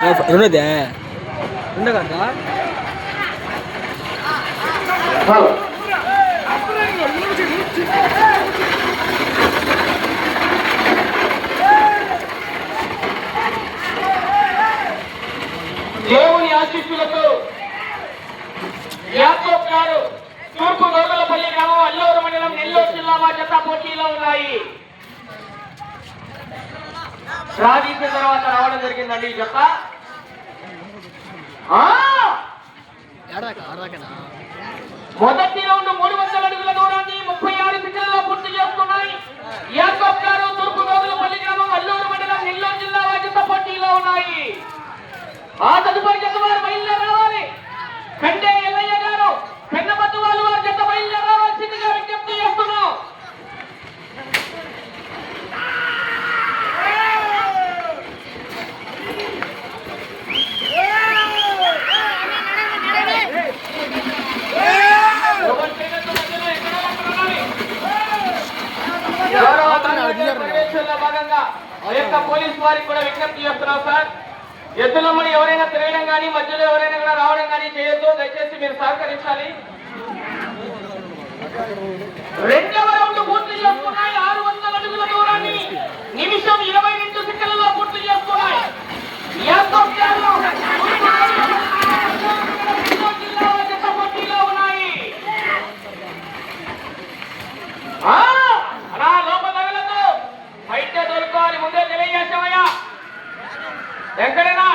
రెండోదే రెండో కదా దేవుని ఆశీస్సులతో యాకోబ్ గారు తూర్పు గోగులపల్లి గ్రామం అల్లూరు మండలం నెల్లూరు జిల్లా జత పోటీలో ఉన్నాయి. రాదీసిన తర్వాత రావడం జరిగిందండి ఈ జత? ఆడదాకనా మొదటి రౌండ్ మూడు వందల అడుగుల దూరాన్ని ముప్పై ఆరు సెకండ్లలో పూర్తి చేసుకున్నాయి యాకోబ్ గారు తూర్పు గోగులపల్లి గ్రామం అల్లూరు మండలం నెల్లూరు జిల్లా వాజత పోటీలో ఉన్నాయి. ఆ తదుపరి జత వారు బయలుదేరి రావాలి కంటే ఎల్లయ్య గారు పెన్నపత్తు వాళ్ళు వారి జత బయలుదేరి రావాల్సిందిగా విజ్ఞప్తి చేస్తున్నాం ఎవరి చేతులతో మధ్యలో ఎక్కడో అక్కడ ఉండాలి. గౌరవ తాలూకా పర్యవేక్షణలో భాగంగా ఆ యొక్క పోలీస్ వారికి కూడా విజ్ఞప్తి చేస్తున్నాం సార్. ఎద్దులమ్మని ఎవరైనా తిరగడం కానీ మధ్యలో ఎవరైనా కూడా రావడం కానీ చేయొద్దు. దయచేసి మీరు సహకరించాలి. రెండవ రౌండ్ పూర్తి చేసుకున్నాయి. ఆరు వందల అడుగుల దూరాన్ని నిమిషం ఇరవై రెండు సెకండ్లలో పూర్తి చేసుకున్నాయి యాకోబ్ గారు జిల్లా జత పోటీలో ఉన్నాయి ఆ, అలా లోపల తగలదు బయట దొరుకోవాలి ముందే తెలియజేసామయ్యా ఎక్కడైనా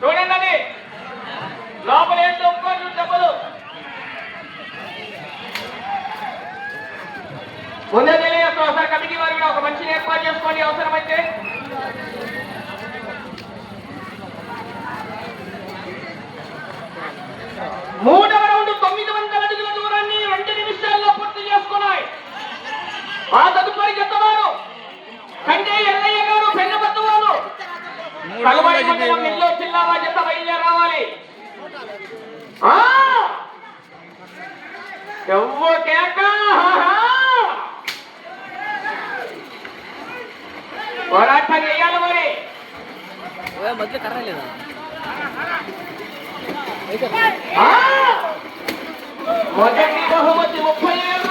చూడండి అది లోపల ఏం దొరుకోవాలి చెప్పదు ముందే ఒకసారి కమిటీ వారు కూడా ఒక మంచి ఏర్పాటు చేసుకోండి అవసరమైతే. మూడవ రౌండ్ తొమ్మిది వందల అడుగుల దూరాన్ని రెండు నిమిషాల్లో పూర్తి చేసుకున్నాయి. ఆ తదుపరి చెత్తవారు కంటే ఎల్లయ్య గారు పెన్నపత్తు వారు కలవాయి మండలం నెల్లూరు జిల్లా జత బయలుదేరి రావాలి ఆ! ఎవ్వో కేక! పోరాట చేయాలి మరి. మధ్యలో కర్ర లేదా? మొదటి బహుమతి ముప్పై ఏడు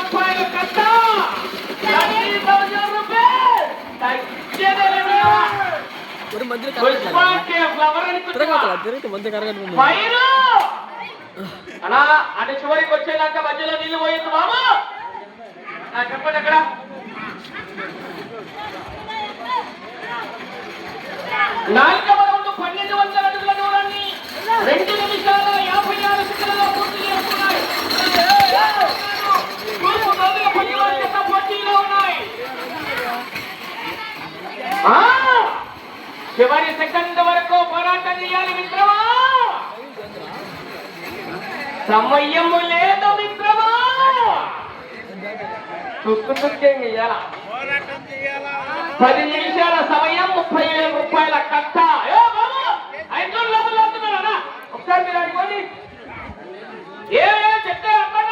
అలా అంటే చివరికి వచ్చేదాకా మధ్యలో నీళ్ళు పోయింది బాబు చెప్పండి అక్కడ. నాలుగవ రౌండ్ పన్నెండు వందల అడుగుల దూరాన్ని రెండు నిమిషాల యాభై ఆరు సెకండ్లలో పూర్తి చేసుకున్నాయి పోటీలో ఉన్నాయి? చివరి సెకండ్ వరకు పోరాటం చేయాలి మిత్రమా? సమయం లేదు మిత్రమా తుక్కు తుక్కే ఇయ్యాల పది నిమిషాల సమయం ముప్పై వేల రూపాయల కట్ట. ఏ బాబు ఐదు లోపల వెళ్తున్నారా ఒకసారి మీరు అడిగోండి ఏ ఏ చెప్తే అర్థం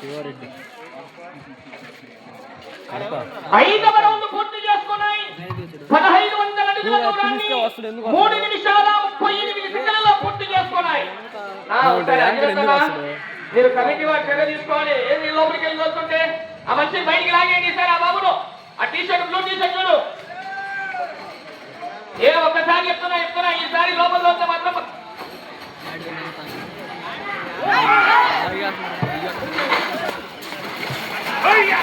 శివారెడ్డి. ఐదవ రౌండ్ పూర్తి చేసుకున్నాయి. పదహైదు వందల అడుగుల దూరాన్ని మూడు నిమిషాల ముప్పై ఎనిమిది సెకండ్లలో పూర్తి చేసుకున్నాయి? మీరు కమిటీ వారు చర్య తీసుకోవాలి. ఏది లోపలికి వెళ్ళి వస్తుంటే ఆ మనిషిని బయటికి లాగేయండి సార్ ఆ బాబును. ఆ T shirt blue T shirt చూడు. ఏ ఒక్కసారి చెప్తున్నా చెప్తున్నా ఈసారి లోపల వస్తే మాత్రం అయ్యా.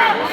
Yeah!